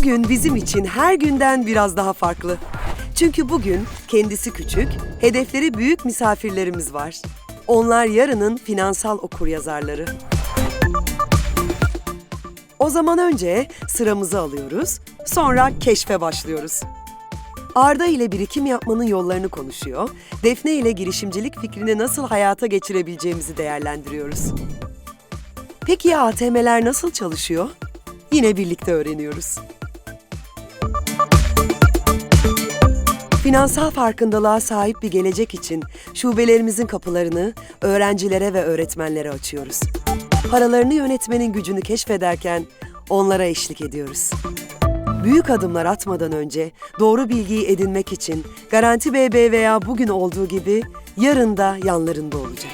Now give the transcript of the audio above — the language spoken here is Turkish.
Bugün bizim için her günden biraz daha farklı. Çünkü bugün kendisi küçük, hedefleri büyük misafirlerimiz var. Onlar yarının finansal okuryazarları. O zaman önce sıramızı alıyoruz, sonra keşfe başlıyoruz. Arda ile birikim yapmanın yollarını konuşuyor, Defne ile girişimcilik fikrini nasıl hayata geçirebileceğimizi değerlendiriyoruz. Peki ya ATM'ler nasıl çalışıyor? Yine birlikte öğreniyoruz. Finansal farkındalığa sahip bir gelecek için şubelerimizin kapılarını öğrencilere ve öğretmenlere açıyoruz. Paralarını yönetmenin gücünü keşfederken onlara eşlik ediyoruz. Büyük adımlar atmadan önce doğru bilgiyi edinmek için Garanti BBVA bugün olduğu gibi yarın da yanlarında olacak.